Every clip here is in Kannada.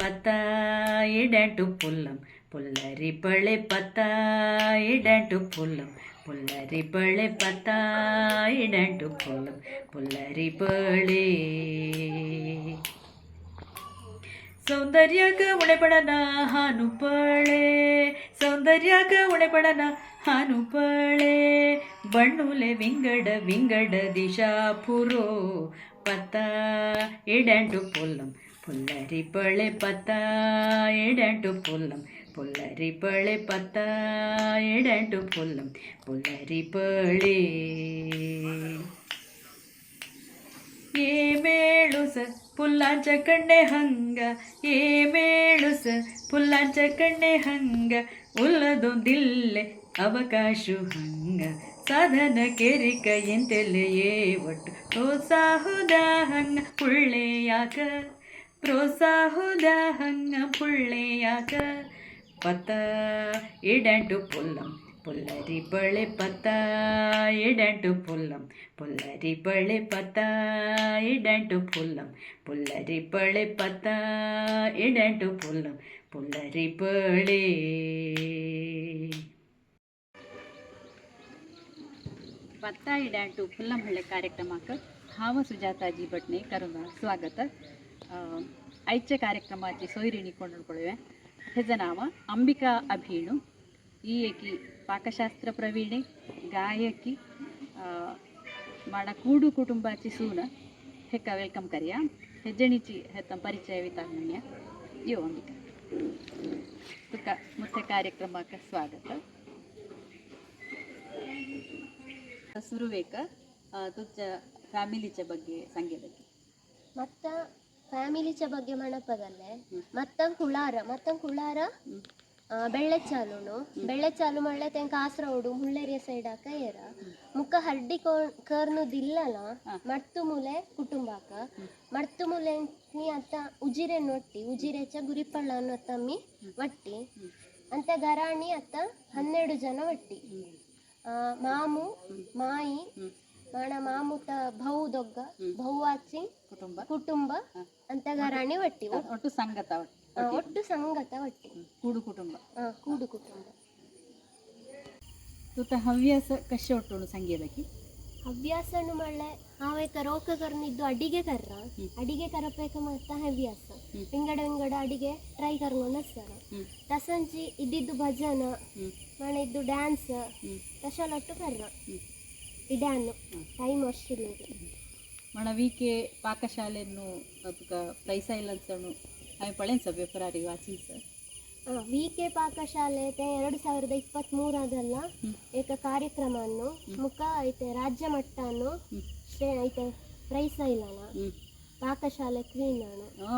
పత్తాయిడంటు పుల్లం పుల్లరి పళ్ళె పత్తాయిడంటు పుల్లం పుల్లరి పళ్ళె పత్తాయిడంటు పుల్లం పుల్లరి పళ్ళే ಸೌಂದರ್ಯಕ ಉಣೆಪಡನ ಹಾನುಪಳೆ ಸೌಂದರ್ಯಕ ಉಣೆಪಡನ ಹಾನುಪಳೆ ಬಣ್ಣುಲೆ ವಿಂಗಡ ವಿಂಗಡ ದಿಶಾ ಪುರೋ ಪತ್ತ ಎಡಂಟು ಪೊಲ್ಲಂ ಪುಲ್ಲರಿ ಪಳೆ ಪತ್ತ ಎಡಂಟು ಪುಲ್ಲಂ ಪುಲ್ಲರಿ ಪಳೆ ಪತ್ತ ಎಡಂಟು ಪುಲ್ಲಂ ಪುಲ್ಲರಿ ಪಳೆ ಏ ಮೇಳುಸ ಪುಲ್ಲಾಂಚ ಕಣ್ಣೆ ಹಂಗ ಏ ಮೇಳುಸ ಪುಲ್ಲಾಂಚ ಕಣ್ಣೆ ಹಂಗ ಉಲ್ಲದೊಂದಿಲ್ಲೆ ಅವಕಾಶ ಹಂಗ ಸಾಧನ ಕೆರಿಕ ಎಂತೆಲ್ಲೆಯೇ ಒಟ್ಟು ಪ್ರೋತ್ಸಾಹುದ ಹಂಗ ಪುಳ್ಳೆ ಪ್ರೋತ್ಸಾಹುದ ಹಂಗ ಪುಳ್ಳೆ ಪತ ಇಡಂಟು ಪುಲ್ಲಂ, ಪುಲ್ಲರಿ ಬಳೆ ಪತ ಇಡಂಟು ಪುಲ್ಲಂ, ಪುಲ್ಲರಿ ಬಳೆ ಪತ ಇಡಂಟು ಪುಲ್ಲಂ, ಪುಲ್ಲರಿ ಬಳೆ ಪತ ಇಡಂಟು ಪುಲ್ಲಂ, ಪುಲ್ಲರಿ ಬಳೆ. ಪತ್ತ ಪುಲ್ಲಂ ಫುಲ್ಲಂಹಳ್ಳೆ ಕಾರ್ಯಕ್ರಮಕ್ಕೆ ಹಾವ ಸುಜಾತಾಜಿ ಭಟ್ನೆ ಕರುಣ ಸ್ವಾಗತ. ಐಚ್ಛೆ ಕಾರ್ಯಕ್ರಮಾಚಿ ಸೋಯಿರಿ ಕೊಂಡುಕೊಳ್ಳುವೆ ಹೆಜ ನಾಮ ಅಂಬಿಕಾ ಅಭೀಣು ಈ ಏಕಿ ಪಾಕಶಾಸ್ತ್ರ ಪ್ರವೀಣೆ, ಗಾಯಕಿ ಮಾಡ ಕೂಡು ಕುಟುಂಬಾಚಿ ಸೂನ, ಹೆಕ್ಕ ವೆಲ್ಕಮ್ ಕರಿಯ, ಹೆಜ್ಜಣಿಚಿ ಹೆತ್ತ ಪರಿಚಯ ವಿತಾಮಣ್ಯ ಯೋ ಅಂಬಿಕಾ. ಸುಖ ಮುಖ್ಯ ಕಾರ್ಯಕ್ರಮಕ್ಕೆ ಸ್ವಾಗತ. ಸುರುವೇಕ ತುಚ್ಚ ಫ್ಯಾಮಿಲಿ ಚ ಬಗ್ಗೆ ಸಂಗೀತಕ್ಕೆ ಮತ್ತು ಫ್ಯಾಮಿಲಿಚ ಬಗ್ಗೆ ಮಣಪದಲ್ಲೇ ಮತ್ತಂಗ್ ಕುಳಾರ ಮತ್ತಂಗ್ ಕುಳಾರ ಬೆಳ್ಳೆ ಚಾಲು ಮಳ್ಳೆ ತೆಂಕ ಕಾಸರೋಡು ಮುಳ್ಳೇರಿಯ ಸೈಡ್ ಆಕ ಏರ. ಮುಖ ಹಡ್ಡಿ ಕರ್ನು ದಿಲ್ಲನ ಮರ್ತು ಮುಲೆ ಕುಟುಂಬಾಕ ಮರ್ತು ಮುಲೆ ನೀ ಅತ್ತ ಉಜಿರೆ ನೊಟ್ಟಿ ಉಜಿರೆಚ ಗುರಿಪಳ್ಳ ಅನ್ನೋ ತಮ್ಮಿ ಒಟ್ಟಿ ಅಂತ ಗರಾಣಿ ಅತ್ತ ಹನ್ನೆರಡು ಜನ ಒಟ್ಟಿ ಮಾಮು ಮಾಯಿ ಮಾಣ ಮಾಮುತ ಬಹು ದೊಗ್ಗ ಭೌವಾಚಿ ಕುಟುಂಬ. ಕುಟುಂಬ ಅಂತ ಗರಾಣಿ ಒಟ್ಟಿ ಒಟ್ಟು ಸಂಗತ ಒಟ್ಟು. ಸಂಗತ ಒಟ್ಟಿ. ಕೂಡು ಕುಟುಂಬ. ಕೂಡು ಕುಟುಂಬ. ತುತ ಹವ್ಯಾಸ ಕಷ್ಟ ಒಟ್ಟು ಸಂಗೀತಕ್ಕೆ ಹವ್ಯಾಸನು ಮಳೆ ಆವೇಕ ರೋಕ ಕರ್ನಿದ್ದು ಅಡಿಗೆ ಕರ್ರ. ಅಡಿಗೆ ಕರಪೇಕ ಮತ್ತ ಹವ್ಯಾಸ. ವಿಂಗಡ ವಿಂಗಡ ಅಡಿಗೆ ಟ್ರೈ ಸರ ಹ್ಮ್. ತಸಂಚಿ ಇದ್ದಿದ್ದು ಭಜನ. ಮಣ ಇದ್ದು ಡ್ಯಾನ್ಸ್ ತಶಲೊಟ್ಟು ಕರ್ರ. ಇಡ್ಯಾನು ಟೈಮ್ ಅಷ್ಟಿಲ್ಲ ಮಣ ವಿಕೆ ಪಾಕಶಾಲೆಯನ್ನು ಅದಕ್ಕೆ ಪ್ರೈಸ ಇಲ್ಲ ಅನ್ಸಣು ಅవి ಪಳೇನ್ ಸರ್ ಫೆಬ್ರವರಿ ವಾಚಿ ಸರ್? ವಿ ಕೆ ಪಾಕಶಾಲೆ ಐತೆ ಎರಡು ಸಾವಿರದ ಇಪ್ಪತ್ತ್ ಮೂರದಲ್ಲ ಏಕ ಕಾರ್ಯಕ್ರಮವನ್ನು ಮುಖ ಐತೆ ರಾಜ್ಯ ಮಟ್ಟನು ಶ್ರೇ ಐತೆ ಪ್ರೈಸ ಇಲ್ಲ ಪಾಕಶಾಲೆ ಕ್ಲೀನ್ ಅನು ಓ.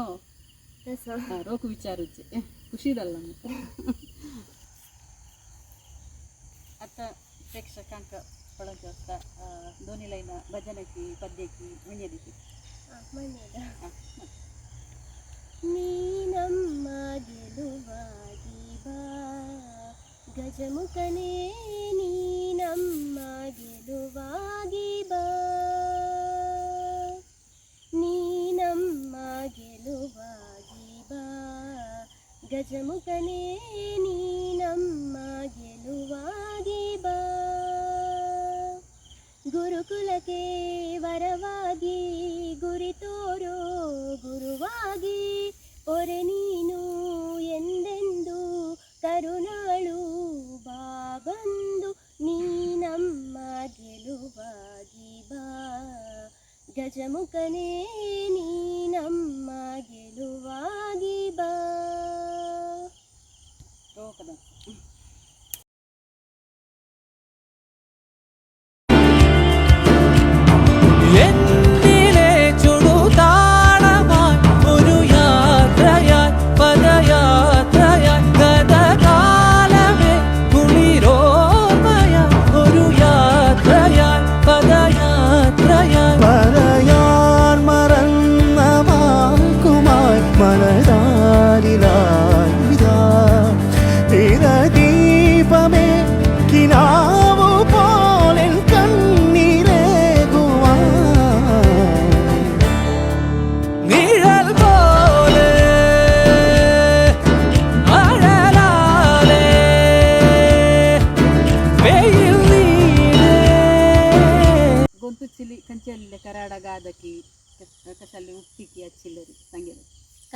ರಸ ಆ, ರೋಕು ವಿಚಾರುಚ್ಚೆ ಖುಷಿದಲ್ಲ ಅತ್ತ ಪ್ರೇಕ್ಷಕಾಂಕ. ಪಳಂಚ ಧೋನಿ ಲೈನ ಭಜನಕ್ಕೆ ಪದ್ಯಕ್ಕೆ ಮಂಡ್ಯದಿಕ್ಕಿ ನೀನಮ್ಮ ಗೆಲುವಾಗಿ ಬಾ. ಗಜಮುಖನೇ, ನೀನಮ್ಮ ಗೆಲುವಾಗಿ ಬಾ. ನೀನಮ್ಮ ಗೆಲುವಾಗಿ ಬಾ. ಗಜಮುಖನೇ ನೀ ಗುರುಕುಲಕ್ಕೆ ವರವಾಗಿ ಗುರಿ ತೋರೋ ಗುರುವಾಗಿ, ಒರೆ ನೀನು ಎಂದೆಂದು ಕರುಣಾಳು ಬಾ, ಬಂದು ನೀ ನಮ್ಮ ಗೆಲುವಾಗಿ ಬಾ, ಗಜಮುಖನೇ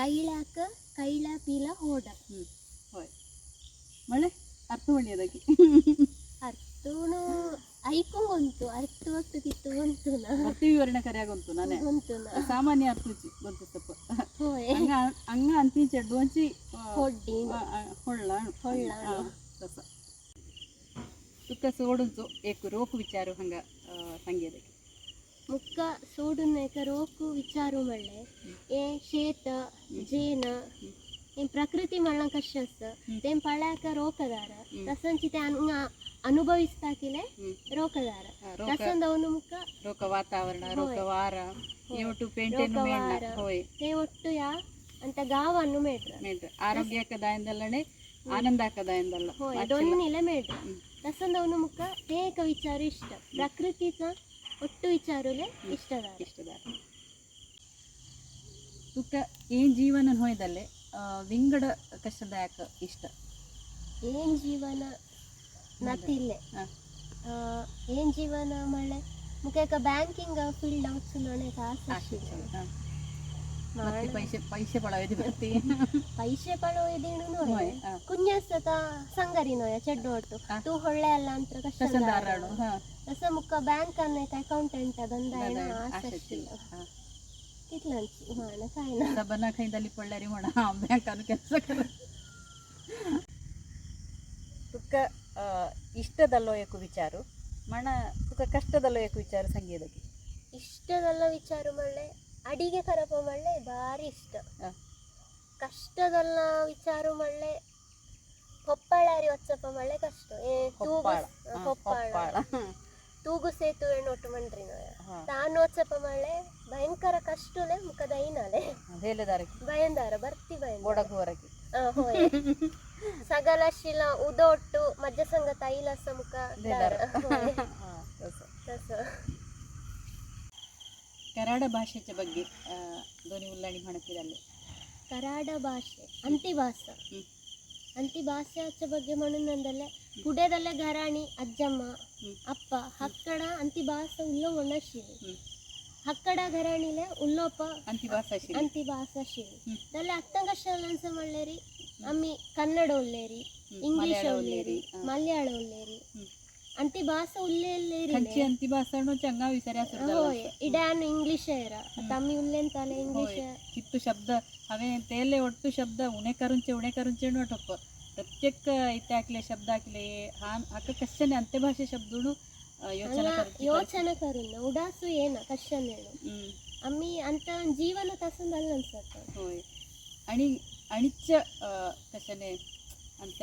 ಐಳ್ಯಾಕ ಕೈಳ ಪೀಲ ಹೋಡ. ಹ್ಞೂ ಹೋಯ್. ಮಳೆ ಅರ್ಥ ಒಳ್ಳೆಯದಾಗಿ ಅರ್ಥನು ಐಕೊಂಗುಂಟು ಅರ್ಥ ಹೊತ್ತು ಕಿತ್ತು ಉಂಟುನ ಭರ್ತಿ ವಿವರಣೆ ಕರೆಯಾಗುಂಟು ನಾನೇ. ಉಂಟುನ ಸಾಮಾನ್ಯ ಉಚ್ಚಿ ಗೊತ್ತು ಸ್ವಲ್ಪ. ಹಂಗ ಹಂಗ ಅಂತೀಚೆ ಡೋಂಚಿ ಆ, ಹೊಡ್ಡಿ. ಹೊಳ್ಳ. ಹೊಳ್ಳ. ಸುತ್ತ ಸೋಡುಂಚು ಏಕು ರೋಕು ವಿಚಾರ ಹಂಗ ಸಂಗೀತಕ್ಕೆ ಮುಕ್ಕ ಸೋಡುನೇಕ ರೋಕು ವಿಚಾರು ಮಳ್ಳೆ. ಏ ಶೇತ ಜೇನ ಏನ್ ಪ್ರಕೃತಿ ಮಳ್ಳ ಕಷ್ಟಸ್ ತೇನ್ ಪಳ್ಯಾಕ ರೋಕದಾರ. ರಸಂಚಿತೆ ಅಂಗ ಅನುಭವಿಸ್ತಾಕಿಲೆ ರೋಕದಾರ. ರಸಂದ ಅವನು ಮುಕ್ಕ ರೋಕ ವಾತಾವರಣ ರೋಕ ವಾರ. ಇವಟ್ಟು ಪೇಂಟೆನು ರೋಕ ಹೋಯ್. ತೇ ಒಟ್ಟು ಯಾ? ಅಂತ ಗಾವನ್ನು ಮೇಡ್ರ. ಮೇಡ್ರ. ಆರೋಗ್ಯಕ್ಕದಾಯಿಂದಲ್ಲೇ ಆನಂದಾಕದಾಯಿಂದಲ್ಲ. ಹೋಯ್ ದೊನ್ನಿಲೆ ಮೇಡ್ರ. ರಸಂದ ಅವನು ಮುಕ್ಕ ತೇಕ ವಿಚಾರ ಇಷ್ಟ. ಪ್ರಕೃತಿತ ಒಟ್ಟು ವಿಚಾರನೇ ಇಷ್ಟದಾರ. ಇಷ್ಟದಾರ. ತುಕ್ಕ ಏನ್ ಜೀವನ ಹೋಯ್ದಲ್ಲಿ ವಿಂಗಡ ಕಷ್ಟದಾಯಕ ಇಷ್ಟ? ಏನ್ ಜೀವನ? ನತಿಲ್ಲೆ. ಏನ್ ಜೀವನ ಮಳೆ? ಮುಖಕ ಬ್ಯಾಂಕಿಂಗ್ ಫೀಲ್ಡ್ ಹ. ಮತ್ತೆ ಪೈಸೆ ಪೈಸೆ ಪಳವೇದಿ ಬರ್ತಿ. ಪೈಸೆ ಪಳೋ ಇದೇನು ಹೋಯ್, ನೋಡಿ ಹ. ಕುഞ്ഞಸತ ಸಂಗರಿ ನೋಯ ಚೆಡ್ಡು ಒಟ್ಟು. ತೂ ಹೊಳ್ಳೆ ಅಲ್ಲ ಅಂತ ಕಷ್ಟದಾರಾಡು ಮುಖ ಬ್ಯಾಂಕ್ ಅನ್ನೈತ ಅಕೌಂಟೆಂಟ್ ಅದಂದ ಆಸೆ ಹಾ. ಇಲ್ಲ ಹ. ಇಟ್ಲಂಚಿ ಮಾಣ ಕಾಯ್ನ ಸಬನ ಕೈದಲ್ಲಿ ಪಳ್ಳರಿ ಮಾಡ ಬ್ಯಾಂಕ್ ಅನ್ನು ಕೆಲಸ ತುಕ್ಕ ಆ, ಇಷ್ಟದಲ್ಲೋ ಏಕು ವಿಚಾರು. ಮಣ ತುಕ್ಕ ಕಷ್ಟದಲ್ಲೋ ಏಕು ವಿಚಾರ ಸಂಗೀತಕ್ಕೆ. ಇಷ್ಟದಲ್ಲ ವಿಚಾರ ಮಳ್ಳೆ ಅಡಿಗೆ ಕರಪ ಮಳ್ಳೆ ಭಾರಿ ಇಷ್ಟ. ಕಷ್ಟದಲ್ಲ ವಿಚಾರ ಮಳ್ಳೆ ಹೊಪ್ಪಳಾರಿ ಒಚ್ಚಪ್ಪ ಮಳ್ಳೆ ಕಷ್ಟ. ಏ ಹೊಪ್ಪಾಳ ಹೊಪ್ಪಾಳ ತೂಗು ಸೇತುವೆ ಹ. ತಾನು ಒಚ್ಚಪ್ಪ ಮಳ್ಳೆ ಭಯಂಕರ ಕಷ್ಟಲೆ ಮುಖದ ಐನಾಲೆ. ಭಯಂದಾರ ಬರ್ತಿ ಭಯಂದಾರ. ಬೋಡಗುವರಕ್ಕೆ ಆ, ಹೋಯ್. ಸಗಲ ಶಿಲ ಉದೊಟ್ಟು ಮಜ್ಜ ಸಂಗ ತೈಲ ಮುಖ ಕರಾಡ ಭಾಷೆಯ ಬಗ್ಗೆ ಧ್ವನಿ ಉಲ್ಲಾಣಿ ಮಾಡುತ್ತಿದ್ದಲ್ಲಿ ಕರಾಡ ಭಾಷೆ ಅಂತಿ ಭಾಷೆ ಅಂತಿ ಭಾಷೆ ಬಗ್ಗೆ ಮಣ್ಣಂದಲ್ಲೇ ಪುಡ್ಯದಲ್ಲೇ ಘರಾಣಿ ಅಜ್ಜಮ್ಮ ಅಪ್ಪ ಹಕ್ಕಡ ಅಂತಿಭಾಸ ಉಲ್ಲೋ ಶಿವಿ ಹ್ಮ್. ಹಕ್ಕಡ ಘರಾಣಿಲೆ ಉಲ್ಲೋಪ ಅಂತಿಭಾಸ ಶಿವಿ. ದಲ್ಲ ಅತ್ತಂಗ ಅನ್ಸ ಮಳ್ಳೇರಿ ಅಮ್ಮಿ ಕನ್ನಡ ಒಳ್ಳೇರಿ ಇಂಗ್ಲಿಷ್ ಹ. ಮಲಯಾಳ ಒಳ್ಳೇರಿ. ಅಂತಿ ಭಾಷ ಉಲ್ಲೇರಿ ಕಂಚಿ ಅಂತಿಭಾಷಾನು ಚಂಗ ವಿಸರ ಹೋಯ್ ಇಂಗ್ಲಿಷ್ ಏರ. ತಮ್ಮಿ ಉಲ್ಲೆಂತಾಲೆ ಇಂಗ್ಲಿಷ್ ಕಿತ್ತು ಶಬ್ದ ಅವೇ ತೇಲೆ ಒಟ್ಟು ಶಬ್ದ ಉಣೆ ಕರುಂಚೆ ಉಣೆ ಕರುಂಚೆ ಒಟ್ಟಪ್ಪ ಪ್ರತ್ಯೇಕ ಐತೆ ಹಾಕ್ಲೆ ಶಬ್ದ ಹಾಕ್ಲೆ ಹಾನ್ ಅಕ್ಕ ಕಷ್ಟನೆ ಅಂತ್ಯ ಭಾಷೆ ಶಬ್ದನು ಯೋಚನೆ ಕರುಚಿ ಯೋಚನೆ ಕರುನ್ನ ಉಡಾಸು ಏನ ಕಷ್ಟನೇಳು ಹ್ಮ್ ಅಮ್ಮಿ ಅಂತ ಒಂದ್ ಜೀವನ ತಸಂದಲ್ಲ ಅನ್ಸತ್ತ ಹೋಯ್ ಅಣಿ ಅಣಿಚ್ಚ ಆ, ಕಷ್ಟನೆ ಅಂತ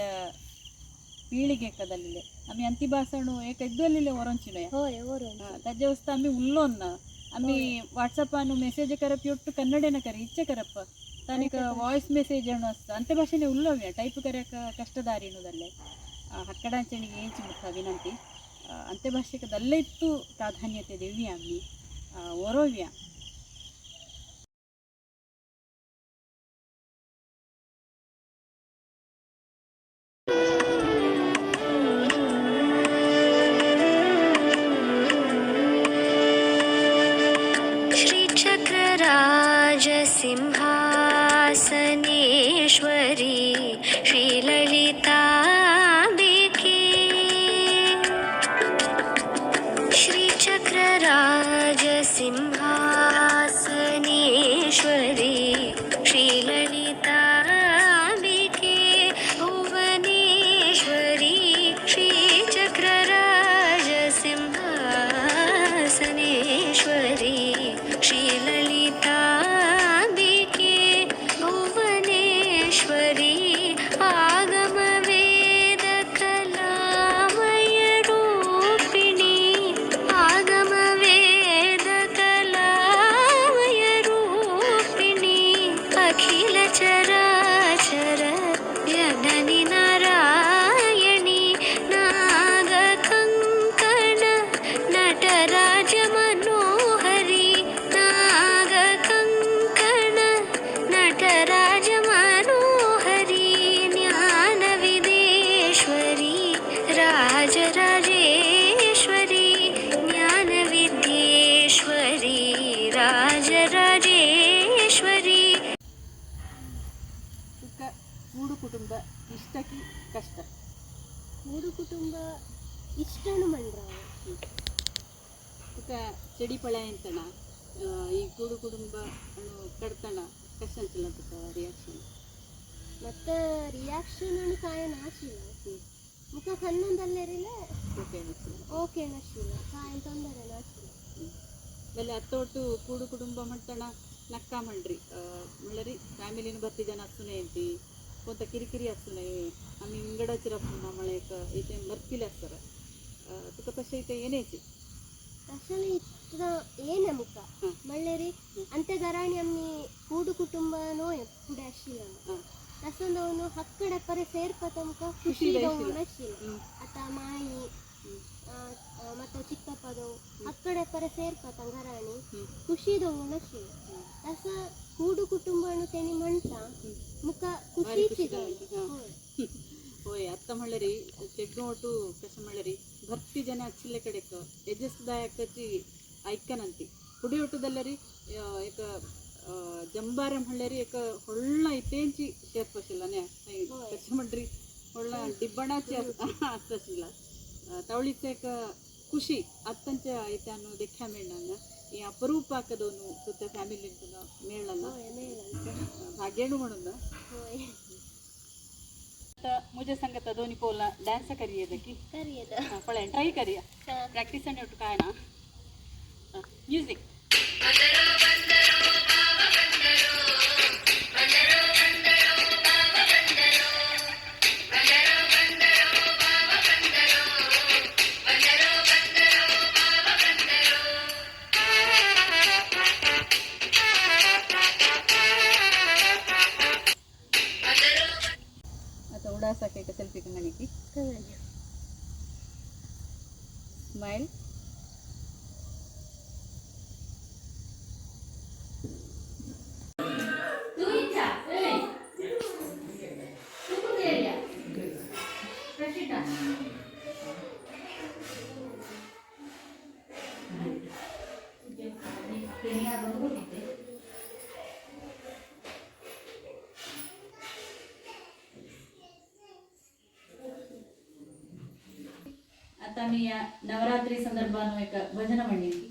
ಪೀಳಿಗೆ ಕದಲ್ಲಿಲೆ ಅಮ್ಮಿ ಅಂತಿ ಭಾಷಣು ಏಕ ಇದ್ದಲ್ಲಿ ಒರಂಚಿನಯ ಹೋಯ್ ಓರು ತಜ್ಜೆ ವಸ್ತು ಅಮ್ಮಿ ಉಲ್ಲೋನ್ನ ಅಮ್ಮಿ ವಾಟ್ಸಪ್ ಅನ್ನು ಮೆಸೇಜ್ ಕರಪಿ ಒಟ್ಟು ಕನ್ನಡನ ಕರಿ ಇಚ್ಚೆ ಕರಪ್ಪ ತನಿಕ ವಾಯ್ಸ್ ಮೆಸೇಜ್ ಅಸ್ತ ಅಂತ ಭಾಷೆನೆ ಉಲ್ಲವ್ಯ ಟೈಪ್ ಕರೆಯಕ ಕಷ್ಟದಾರಿ ಅನ್ನೋದಲ್ಲೇ ಹಕ್ಕಡಾಂಚಣಿಗೆ ಏಂಚಿ ಮುಖ ವಿನಂತಿ. ಅಂತೆ ಭಾಷೆಗೆ ದಲ್ಲೇ ಇತ್ತು ಪ್ರಾಧಾನ್ಯತೆ ಅಮ್ಮಿ ಓರೋವ್ಯ. ಇಷ್ಟಕ್ಕೆ ಕಷ್ಟ. ಮೂರು ಕುಟುಂಬ ಇಷ್ಟನು ಮಂಡ್ರ ಚಡಿ ಚೆಡಿ ಅಂತಣ ಎಂತಣ ಈ ಕೂಡು ಕುಟುಂಬ ಕಡ್ತಣ ಕಷ್ಟ ಅಂತಿಲ್ಲ ರಿಯಾಕ್ಷನ್ ಮತ್ತೆ ರಿಯಾಕ್ಷನ್ ಅನ್ನು ಕಾಯನ ಆಶಿಲ್ಲ ಮುಖ ಕಣ್ಣೊಂದಲ್ಲೇರಿಲ್ಲ ಓಕೆ ಓಕೆ ನಶಿಲ್ಲ ಕಾಯನ್ ತೊಂದರೆ ನಾಶಿಲ್ಲ ಬೆಲೆ ಹತ್ತೊಟ್ಟು ಕೂಡು ಕುಟುಂಬ ಮಂಟಣ ನಕ್ಕ ಮಂಡ್ರಿ ಮುಳ್ಳರಿ ಫ್ಯಾಮಿಲಿನ ಬರ್ತಿದ್ದಾನೆ ಜನ ಹಸುನೆ ಕೊಂತ ಕಿರಿಕಿರಿ ಹಸುನೆ ಆಮೇಲೆ ಇಂಗಡ ಚಿರಪ್ಪನ ಮಳೆಕ ಈತೆ ಬರ್ತಿಲ್ಲ ಹಸ್ತಾರ ತುಕ ತಶ ಈತೆ ಏನೇಚಿ ಅಸಲು ಇತ್ತ ಏನ ಮುಖ. ಹ್ಮ್. ಮಳ್ಳೇರಿ ಅಂತೆ ಗರಾಣಿ ಅಮ್ಮಿ ಕೂಡು ಕುಟುಂಬ ನೋಯ ಪುಡೆ ಅಶಿಲ್ಲ. ಹಾಂ. ರಸಂದವನು ಹಕ್ಕಡೆ ಪರೆ ಮತ್ತೆ ಚಿಕ್ಕಪ್ಪದವು ಅಕ್ಕಡೆ ಪರೆ ಸೇರ್ಪ ತಂಗರಾಣಿ. ಹ್ಮ್. ಉಣಶಿ ರಸ ಕೂಡು ಕುಟುಂಬನು ತೆನಿ ಮಂಟ. ಮುಖ ಖುಷಿ. ಓಯ್, ಅತ್ತ ಮಳ್ಳರಿ ಚೆಗ್ನೋಟು ಕಸ ಮಳ್ಳರಿ. ಭಕ್ತಿ ಜನ ಅಚ್ಚಿಲ್ಲ ಕಡೆಕ. ಯಜಸ್ದಾಯಕಿ ಐಕ್ಕನಂತಿ ಪುಡಿ ಒಟ್ಟುದಲ್ಲರಿ ಏಕ ಜಂಬಾರ ಮಳ್ಳರಿ ಏಕ ಹೊಳ್ಳ ಇತ್ತೇಂಚಿ ಸೇರ್ಪಸಿಲ್ಲನೆ ಕಸ ಮಡ್ರಿ ಹೊಳ್ಳ ಡಿಬ್ಬಣಾಚಿ ಹಸ್ತಸಿಲ್ಲ ತವಳಿಚೇಕ ಖುಷಿ ಅತ್ತಂಚ ಐತೆ ಅನ್ನೋ ದೆಕ್ಕ ಮೇಳನ್ನ ಈ ಅಪರೂಪ ಹಾಕದವನು ಸುತ್ತ ಫ್ಯಾಮಿಲಿ ಮೇಳಲ್ಲ ಹೋಯ್, ಮೇಲಂತೆ. ಭಾಗ್ಯನು ಮಾಡೋದ ಹೋಯ್. मुझे संगत दोन्ही पोला डान्स करिए देखी ಕರಿಯದ पळे ट्राई करिया ಹಾ. प्रॅक्टिस आणि उठ काय ना म्युझिक ತಮಿಯ ನವರಾತ್ರಿ ಸಂದರ್ಭ ಅನ್ನುವ ಭಜನ ಮಾಡಿದ್ವಿ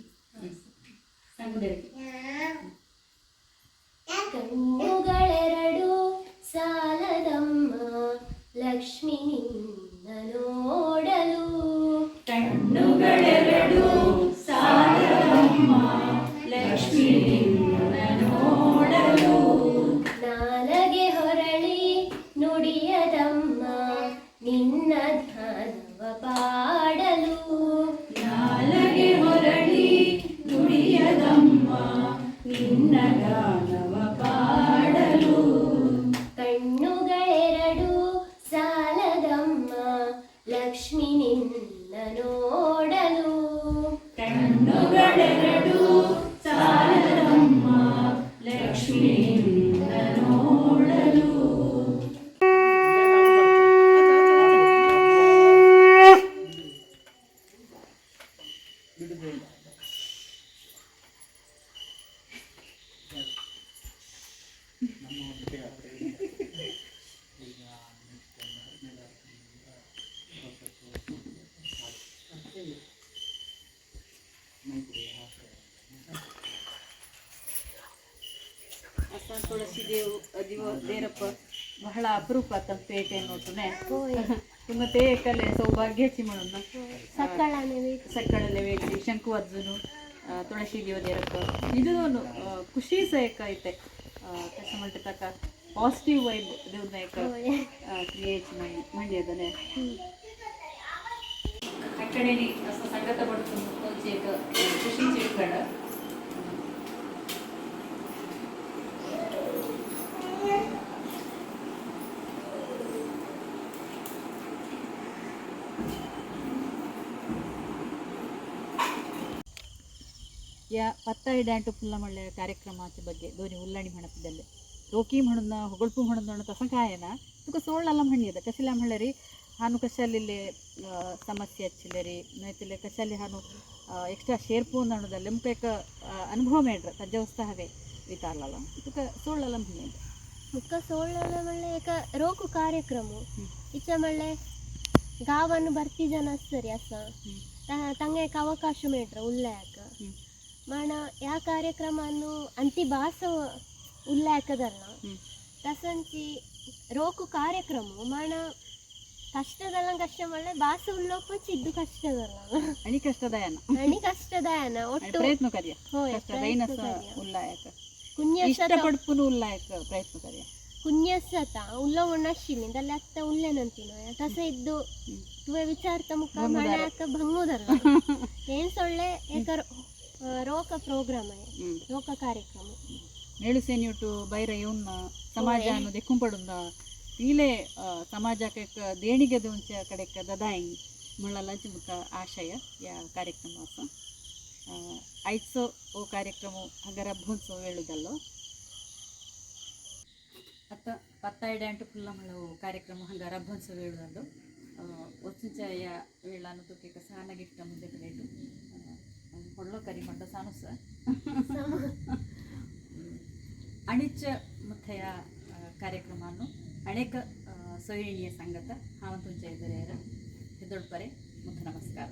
ದೇವ್ ದಿವ ದೇರಪ್ಪ ಬಹಳ ಅಪರೂಪ ಆತ ಪೇಟೆ ನೋಟುನೆ ತುಂಬತೆ ಕಲೆ ಸೌಭಾಗ್ಯ ಚಿಮಣನ್ನ ಸಕ್ಕಳಲೆ ವೇಟಿ ಶಂಕು ಅಜ್ಜನು ತುಳಸಿ ದೇವ ದೇರಪ್ಪ. ಇದು ಖುಷಿ ಸಹಕ ಐತೆ. ಕೆಲಸ ಪಾಸಿಟಿವ್ ವೈಬ್ ದೇವ್ರನ್ನ ಏಕ ಕ್ರಿಯೇಟ್ ಮಾಡಿ ಮಾಡಿ ಅದನ್ನೇ ಕಟ್ಟಡೇನಿ ಸಂಗತ ಖುಷಿ ಚಿಟ್ಕಂಡ ಯಾ ಪತ್ತಾಯಿ ಡ್ಯಾಂಟು ಕಾರ್ಯಕ್ರಮ ಕಾರ್ಯಕ್ರಮಾಚ ಬಗ್ಗೆ ಧೋನಿ ಉಲ್ಲಣಿ ಹಣಪದಲ್ಲಿ ರೋಕಿ ಹಣದ ಹೊಗಳ್ಪು ಹಣದ ಹಣ ತಸಕಾಯನ ತುಕ ಸೋಳಲ್ಲಂ ಹಣ್ಣಿಯದ ಕಸಿಲಂ ಹಳ್ಳರಿ ಹಾನು ಕಸಲಿಲ್ಲಿ ಸಮಸ್ಯೆ ಹಚ್ಚಿಲ್ಲರಿ ನೈತಿಲ್ಲ ಕಸಲಿ ಹಾನು ಎಕ್ಸ್ಟ್ರಾ ಶೇರ್ಪು ಅನ್ನೋದಲ್ಲ ಮುಖೇಕ ಅನುಭವ ಮೇಡ್ರ ತಜ್ಜ ಉತ್ಸಾಹವೇ ವಿತಾಲಲ್ಲ ತುಕ ಸೋಳಲ್ಲಂ ಹಣ್ಣಿಯದ ಮುಖ ಸೋಳಲ್ಲ ಮಳ್ಳೆ ಏಕ ರೋಕು ಕಾರ್ಯಕ್ರಮ. ಇಚ್ಚ ಮಳ್ಳೆ ಗಾವನ್ನು ಬರ್ತಿ ಜನ ಸರಿ ಅಸ ತಂಗಕ್ಕೆ ಅವಕಾಶ ಮೇಡ್ರ ಉಲ್ಲಾಯಕ ಮಣ ಯಾ ಕಾರ್ಯಕ್ರಮ ಅನ್ನು ಅಂತಿ ಭಾಸ ಉಲ್ಲೇಖದಲ್ಲ ತಸಂಚಿ ರೋಕು ಕಾರ್ಯಕ್ರಮ ಮಾಣ ಕಷ್ಟದಲ್ಲ ಕಷ್ಟ ಮಳೆ ಭಾಸ ಉಲ್ಲೋಪ ಚಿದ್ದು ಕಷ್ಟದಲ್ಲ ಅಣಿ ಕಷ್ಟದಾಯನ. ಅಣಿ ಕಷ್ಟದಾಯನ ಒಟ್ಟು ಪ್ರಯತ್ನ ಕರಿಯ. ಕಷ್ಟದೈನ ಉಲ್ಲಾಯಕ. ಕುಣ್ಯಸತ ಪಡ್ಪುನು ಉಲ್ಲಾಯಕ ಪ್ರಯತ್ನ ಕರಿಯ. ಕುಣ್ಯಸತ ಉಲ್ಲ ಒಣ್ಣಶಿನಿ ದಲ್ಲ ಅತ್ತ ಉಲ್ಲೆನಂತಿನ ತಸ ಇದ್ದು ತುವೆ ವಿಚಾರತ ಮುಖ ಮಳೆ ಅಕ್ಕ ಭಂಗುದಲ್ಲ ಏನ್ ಸೊಳ್ಳೆ ಏಕರ್ ರೋಕ ಪ್ರೋಗ್ರಾಮ್ ಹ್ಮ್. ರೋಕ ಕಾರ್ಯಕ್ರಮ. ಮೇಳು ಸೇನಿಯುಟ್ಟು ಬೈರ ಇವನ್ನ ಸಮಾಜ ಅನ್ನೋದು ಎಕ್ಕುಂಪಡುಂದ ಈಲೆ ಆ, ಸಮಾಜಕ್ಕೆ ಕ- ದೇಣಿಗೆ ದೊಂಚ ಕಡೆಕ ದದಾಯಿ ಮುಳ್ಳಲಂಚ ಬುಕ್ಕ ಆಶಯ ಯಾ ಕಾರ್ಯಕ್ರಮ ಅಸ ಐತ್ಸೋ ಓ ಕಾರ್ಯಕ್ರಮ ಹಗರ ಭೂನ್ಸೋ ಹೇಳುದಲ್ಲೋ. ಅತ್ತ ಪತ್ತಾಯ್ಡ ಅಂಟು ಫುಲ್ಲ ಮಳ ಕಾರ್ಯಕ್ರಮ ಹಂಗ ರಬ್ಬನ್ಸೋ ಹೇಳುದಲ್ಲು. ಒಚ್ಚುಂಚ ಯಾ ವೇಳಾನು ತುಕ್ಕೆ ಗಿಟ್ಟ ಗಿಫ್ಟ ಮುಂದೆ ಕಡೆದು ಹೊಳ್ಳೋ ಕರಿ ಮಂಡ ಸಾನುಸ. ಅಣಿಚ ಮುಥೆಯ ಕಾರ್ಯಕ್ರಮವನ್ನು ಅನೇಕ ಸೊಹಿಣಿಯ ಸಂಗತ ಹಾವಂತುಂಚ ಎದುರೇರ ಹೆದೊಡ್ಪರೆ. ಮುಥ ನಮಸ್ಕಾರ.